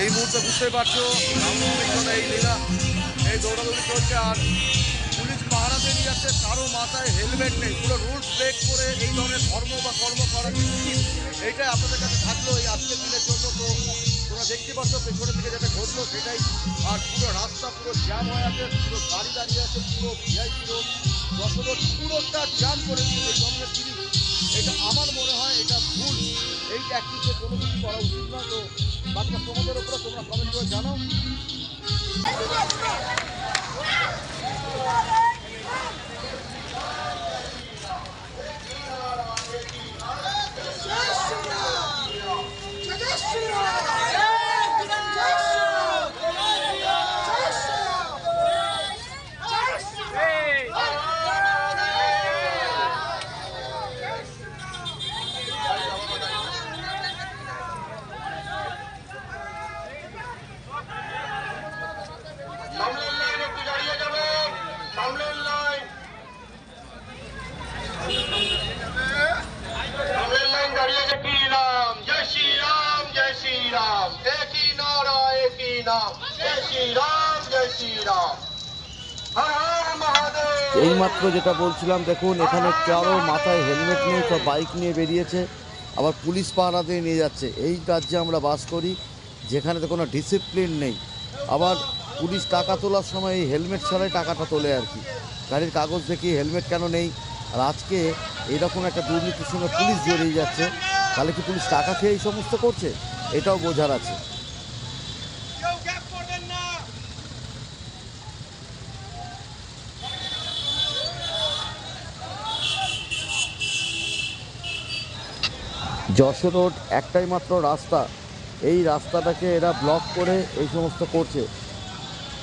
এই মুহূর্তে বুঝতেই পারছ এই লীলা, এই দৌড়াদৌড়ি চলছে আর পুলিশ পাহারাতে নিয়ে যাচ্ছে, কারও মাথায় হেলমেট নেই, পুরো রুলস ব্রেক করে এই ধরনের ধর্ম বা কর্ম করা এইটাই আপনাদের কাছে থাকল এই আজকের দিনের জন্য, তো তোমরা দেখতে পাচ্ছ, পেছনের দিকে যেটা ঘটলো সেটাই। আর পুরো রাস্তা পুরো জ্যাম হয়ে আছে, পুরো গাড়ি দাঁড়িয়ে আছে, পুরো ভিআইপি রোড যশোর পুরোটা জ্যাম করে দিয়েছে এই ধরনের জিনিস। এটা আমার মনে হয় এটা ভুল। এই ট্যাক্সিতে কোনো কিছু করা উচিত না তো বাচ্চা তোমাদের উপরে তোমরা কমেন্ট করে জানাও। এইমাত্র যেটা বলছিলাম, দেখুন, এখানে কারও মাথায় হেলমেট নেই, সব বাইক নিয়ে বেরিয়েছে, আবার পুলিশ পাহারাতে নিয়ে যাচ্ছে। এই রাজ্যে আমরা বাস করি, যেখানে তো কোনো ডিসিপ্লিন নেই। আবার পুলিশ টাকা তোলার সময় এই হেলমেট ছাড়াই টাকাটা তোলে আর কি। গাড়ির কাগজ দেখি, হেলমেট কেন নেই? আর আজকে এইরকম একটা দুর্নীতির সঙ্গে পুলিশ জড়িয়ে যাচ্ছে, তাহলে কি পুলিশ টাকা খেয়ে এই সমস্ত করছে? এটাও বোঝার আছে। যশোর রোড একটাই মাত্র রাস্তা। এই রাস্তাটাকে এরা ব্লক করে এই সমস্ত করছে।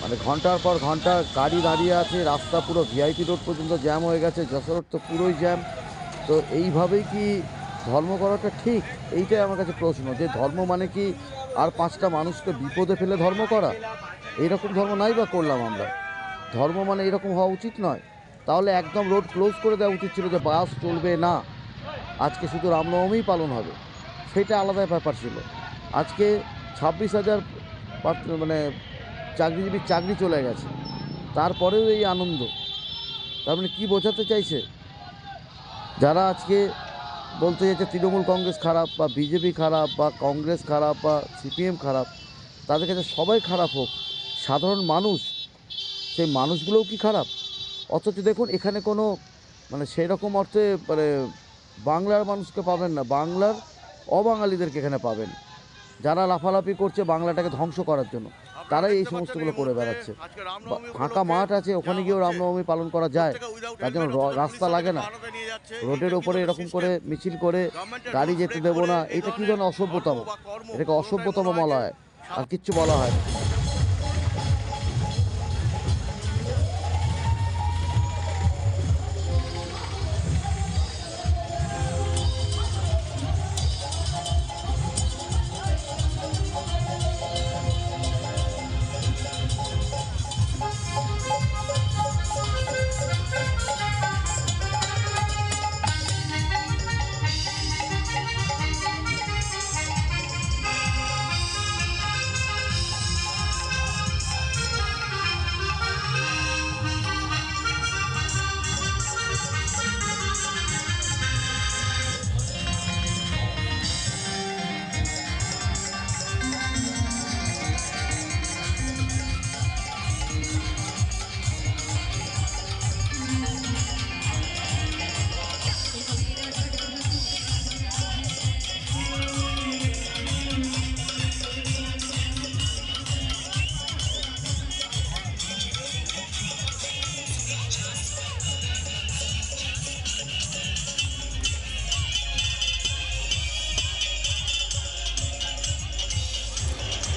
মানে ঘণ্টার পর ঘণ্টা গাড়ি দাঁড়িয়ে আছে, রাস্তা পুরো ভিআইপি রোড পর্যন্ত জ্যাম হয়ে গেছে, যশোর রোড তো পুরোই জ্যাম তো এইভাবেই কি ধর্ম করাটা ঠিক? এইটাই আমার কাছে প্রশ্ন, যে ধর্ম মানে কি আর পাঁচটা মানুষকে বিপদে ফেলে ধর্ম করা? এইরকম ধর্ম নাই বা করলাম আমরা। ধর্ম মানে এরকম হওয়া উচিত নয়। তাহলে একদম রোড ক্লোজ করে দেওয়া উচিত ছিল যে বাস চলবে না। আজকে শুধু রামনবমীই পালন হবে। সেটা আলাদা ব্যাপার ছিল। আজকে ছাব্বিশ হাজার মানে চাকরিজীবীর চাকরি চলে গেছে। তারপরেও এই আনন্দ। তার মানে কী বোঝাতে চাইছে? যারা আজকে বলতে চাইছে তৃণমূল কংগ্রেস খারাপ বা বিজেপি খারাপ বা কংগ্রেস খারাপ বা সিপিএম খারাপ, তাদের কাছে সবাই খারাপ হোক, সাধারণ মানুষ, সেই মানুষগুলোও কি খারাপ? অথচ দেখুন, এখানে কোনো মানে সেই রকম অর্থে মানে বাংলার মানুষকে পাবেন না, বাংলার অবাঙালিদেরকে এখানে পাবেন। যারা লাফালাফি করছে বাংলাটাকে ধ্বংস করার জন্য, তারাই এই সমস্তগুলো করে বেড়াচ্ছে। ফাঁকা মাঠ আছে, ওখানে গিয়েও রামনবমী পালন করা যায়। তার জন্য রাস্তা লাগে না। রোডের ওপরে এরকম করে মিছিল করে গাড়ি যেতে দেবো না। এটা কি যেন অসভ্যতম? এটাকে অসভ্যতম বলা হয়। আর কিচ্ছু বলা হয়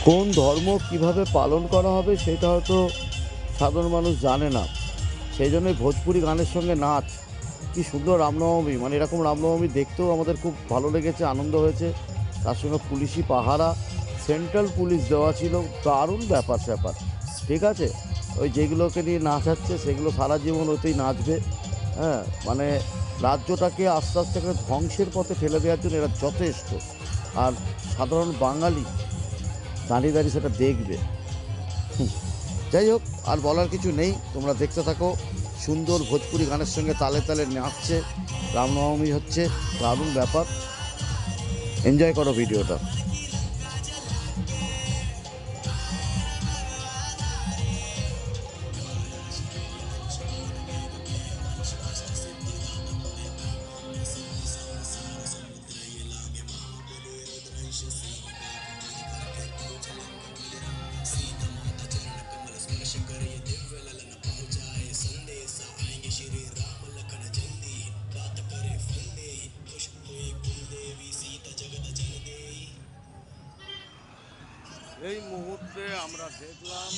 কোন ধর্ম কীভাবে পালন করা হবে সেটা হয়তো সাধারণ মানুষ জানে না। সেই জন্যই ভোজপুরি গানের সঙ্গে নাচ। কি সুন্দর রামনবমী। মানে এরকম রামনবমী দেখতেও আমাদের খুব ভালো লেগেছে, আনন্দ হয়েছে। তার সঙ্গে পুলিশি পাহারা, সেন্ট্রাল পুলিশ দেওয়া ছিল। দারুণ ব্যাপার স্যাপার। ঠিক আছে? ওই যেগুলোকে নিয়ে নাচাচ্ছে, সেগুলো সারা জীবন ওতেই নাচবে। হ্যাঁ মানে রাজ্যটাকে আস্তে আস্তে করে ধ্বংসের পথে ঠেলে দেওয়ার জন্য এরা যথেষ্ট। আর সাধারণ বাঙালি দাঁড়িয়ে দাঁড়িয়ে সেটা দেখবে। যাই হোক, আর বলার কিছু নেই। তোমরা দেখতে থাকো। সুন্দর ভোজপুরি গানের সঙ্গে তালে তালে নাচছে। রামনবমী হচ্ছে। দারুণ ব্যাপার। এনজয় করো ভিডিওটা। এই মুহূর্তে আমরা দেখলাম